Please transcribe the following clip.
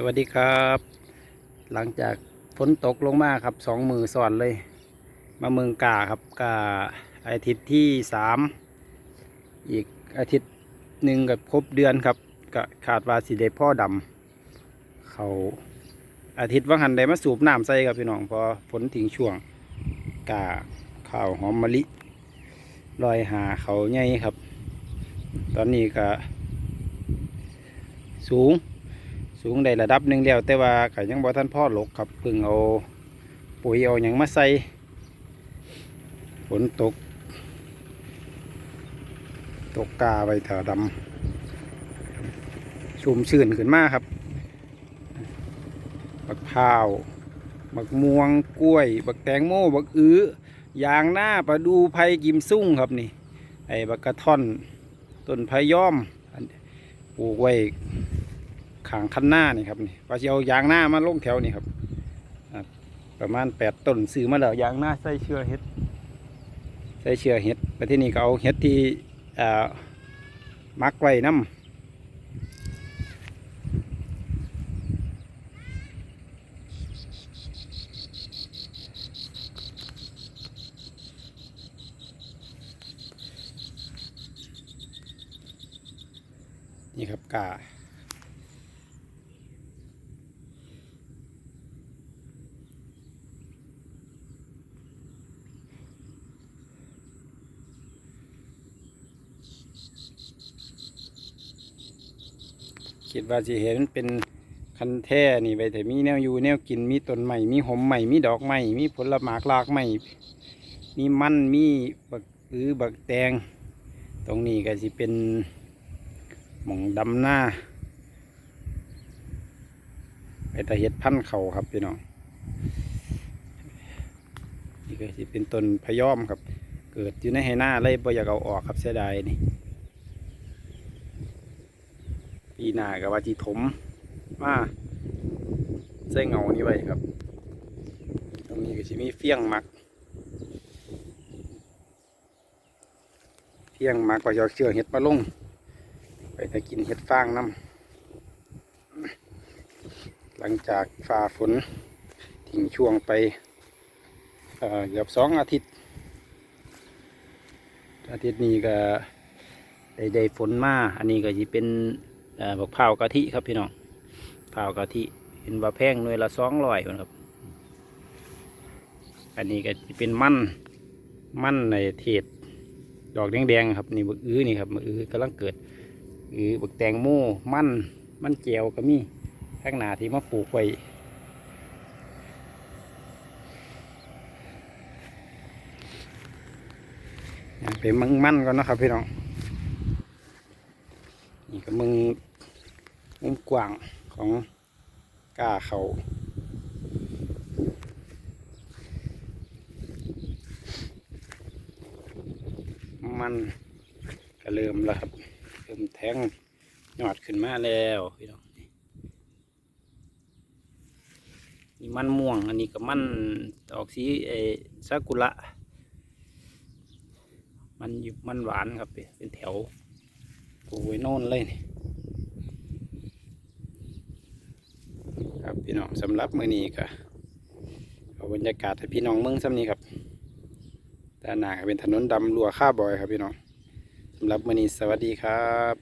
สวัสดีครับ หลังจากฝนตกลงมาครับสองมือสอนเลย มาเมืองกาครับกาอาทิตย์ที่สามอีกอาทิตย์หนึ่งกับครบเดือนครับก็ขาดวาสีเดพ่อดำเขาอาทิตย์ว่างหันได้มาสูบน้ำใส่ครับพี่น้องพอฝนทิ้งช่วงกาข้าวหอมมะลิลอยหาเขาใหญ่ครับ ตอนนี้ก็สูง สูงได้ระดับหนึ่งแล้วแต่ว่าก็ยังบ่ทันพ่อหลกครับเพิ่งเอาปุ๋ยเอาหยังมาใส่ฝนตก ตกกาไปเถาดำชุ่มชื่นขึ้นมากครับบักพร้าวบักม่วงกล้วย บักแตงโมบักอื้อยางหน้าปลาดูไผ่กิมซุ่งครับนี่ไอ้บักกระท่อนต้นไผ่ย้อมปลูกไว้ ขางคันหน้านี่ครับนี่ว่าจะเอายางหน้ามาลงแถวนี่ครับ ประมาณแปดต้นซื้อมาแล้วยางหน้าใส่เชือเห็ดใส่เชือเห็ดไปที่นี่ก็เอาเห็ดที่อ่ามักไว้น้ำนี่ครับกา คิดว่าสิเห็นเป็นคันแท่นี่ไปแต่มีแนวอยู่แนวกินมีต้นใหม่มีหอมใหม่มีดอกใหม่มีผลหมากลากใหม่มีมันมีบักอือบักแตง ตรงนี้ก็สิเป็นหมองดำหน้าไปแต่เห็ดพันเข่าครับพี่น้องนี่ก็สิเป็นต้นพยอมครับ เกิดอยู่ในไหหน้าเลยบ่อยากเอาออกครับเสียดายนี่ ปีหน้ากับว่าจีถมมาใส่เงานี้ไว้ครับ ตรงนี้ก็จะมีเฟี้ยงมักเฟี้ยงมักก็จะเอเชื่อเห็ดมาลง ไปถ้ากินเห็ดฟางน้ำหลังจากฝ่าฝนทิ้งช่วงไปเอ่อเกือบสองอาทิตย์ อาทิตย์นี้ก็ได้ได้ฝนมา อันนี้ก็จะเป็น เอ่อบักพร้ากะทิครับพี่น้องพร้ากะทิเป็นบะแพงหน่วยละสองร้อยครับ อันนี้ก็เป็นมันมันในเทศดอกแดงๆครับนี่บักอื้อนี่ครับบักอื้อกำลังเกิดอื้อบักแตงโมมันมันเจียวก็มีข้างหน้าที่มาปลูกไว้เป็นมังมันก่อนนะครับพี่น้องนี่ก็มึง มุมกว้างของก้าเขามันก็เริ่มแล้วครับ เริ่มแทงยอดขึ้นมาแล้วพี่น้องนี่มันม่วง อันนี้ก็มันออกสีเออซากุระมันอยู่มันหวานครับ เป็นแถวปลูกไว้โน่นเลยนี่ครับ พี่น้องสำหรับมื้อนี้ก็เอาบรรยากาศให้พี่น้องเมืองซ้ำนี้ครับด้านหน้าก็เป็นถนนดำรัวข้าบอยครับพี่น้องสำหรับมื้อนี้สวัสดีครับ